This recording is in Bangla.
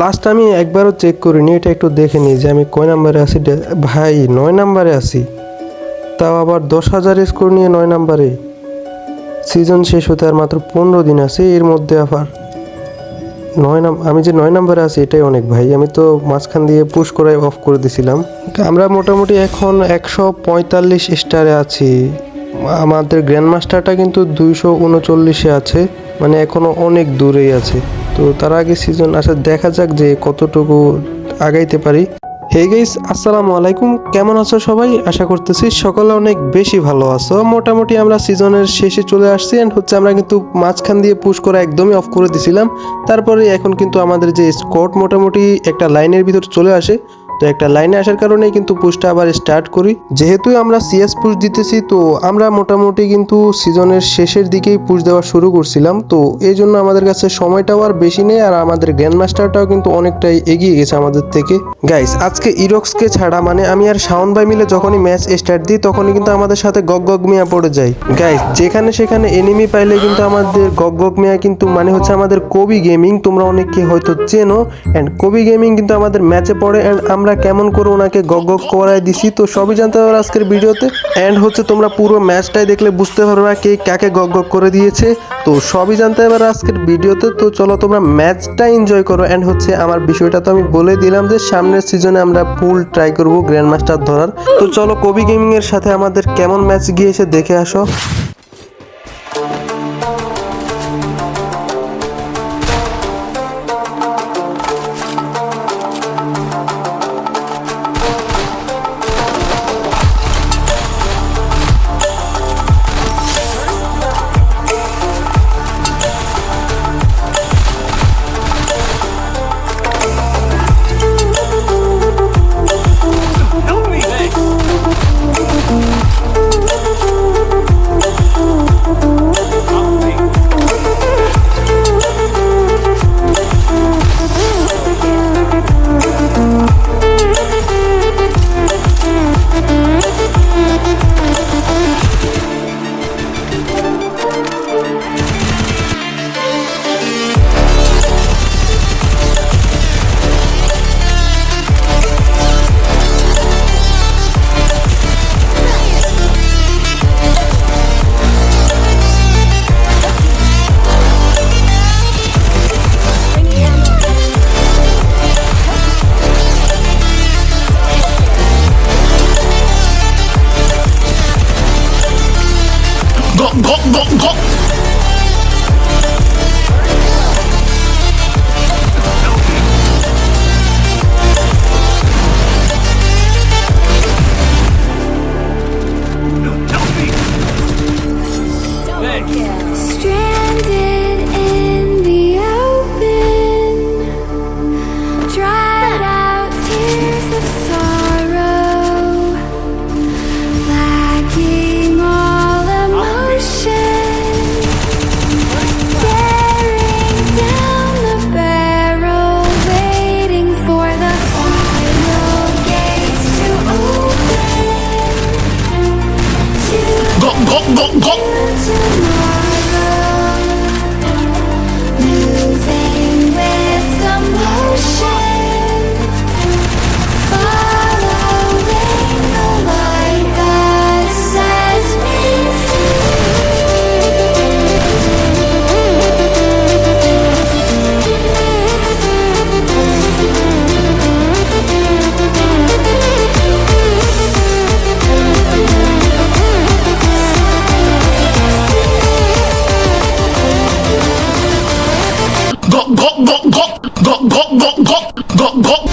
লাস্ট আমি একবারও চেক করিনি, এটা একটু দেখে নিই যে আমি কয় নাম্বারে আছি। ভাই, নয় নাম্বারে আছি। তাও আবার দশ হাজার স্কোর নিয়ে নয় নাম্বারে সিজন শেষ হতে আর মাত্র পনেরো দিন আছে, এর মধ্যে আবার নয় নাম, আমি যে নয় নাম্বারে আছি, এটাই অনেক ভাই। আমি তো মাঝখান দিয়ে পুশ করে অফ করে দিছিলাম। আমরা মোটামুটি এখন একশো পঁয়তাল্লিশ স্টারে আছি। আমাদের গ্র্যান্ড মাস্টারটা কিন্তু দুইশো উনচল্লিশে আছে মানে এখনও অনেক দূরেই আছে। তো তার আগে সিজন আসা দেখা যাক যে কতটুকু আগাইতে পারি। হে গাইস আসসালামু আলাইকুম। কেমন আছো সবাই? আশা করতেছি সকলে অনেক বেশি ভালো আছো। মোটামুটি আমরা সিজনের শেষে চলে আসছি এন্ড হচ্ছে আমরা কিন্তু মাঝখান দিয়ে পুশ করে একদমই অফ করে দিছিলাম। তারপরে এখন কিন্তু আমাদের যে স্কোর মোটামুটি একটা লাইনের ভিতর চলে আসে। তো একটা লাইনে আসার কারণে কিন্তু পুশটা আবার স্টার্ট করি। যেহেতু আমরা সিএস পুশ দিতেছি, তো আমরা মোটামুটি কিন্তু সিজনের শেষের দিকেই পুশ দেওয়া শুরু করছিলাম। তো এই জন্য আমাদের কাছে সময়টাও আর বেশি নেই, আর আমাদের গ্র্যান্ড মাস্টারটাও কিন্তু অনেকটাই এগিয়ে গেছে আমাদের থেকে। গাইস আজকে ইরক্সকে ছাড়া মানে আমি আর শাওন ভাই মিলে যখনই ম্যাচ স্টার্ট দিই, তখনই কিন্তু আমাদের সাথে গগ গগ মিয়া পড়ে যায়। গাইস যেখানে সেখানে এনিমি পাইলে কিন্তু আমাদের গগ গগ মিয়া কিন্তু মানে হচ্ছে আমাদের কবি গেমিং তোমরা অনেকে হয়তো চেনো। অ্যান্ড কবি গেমিং কিন্তু আমাদের ম্যাচে পড়ে অ্যান্ড আমরা কেমন করে ওনাকে গগ করায় দিছি, তো সবই জানতে পারো আজকের ভিডিওতে। অ্যান্ড হচ্ছে তোমরা পুরো ম্যাচটাই দেখলে বুঝতে পারবে কে কাকে গগ করে দিয়েছে। তো সবই জানতে পারবে আজকের ভিডিওতে, তো চলো তোমরা ম্যাচটা এনজয় করো। অ্যান্ড হচ্ছে আমার বিষয়টা তো আমি বলে দিলাম যে সামনের সিজনে আমরা ফুল ট্রাই করব গ্র্যান্ড মাস্টার ধরার। তো চলো কবি গেমিংয়ের সাথে আমাদের কেমন ম্যাচ গিয়েছে দেখে আসো। Go, go, go, go. Go,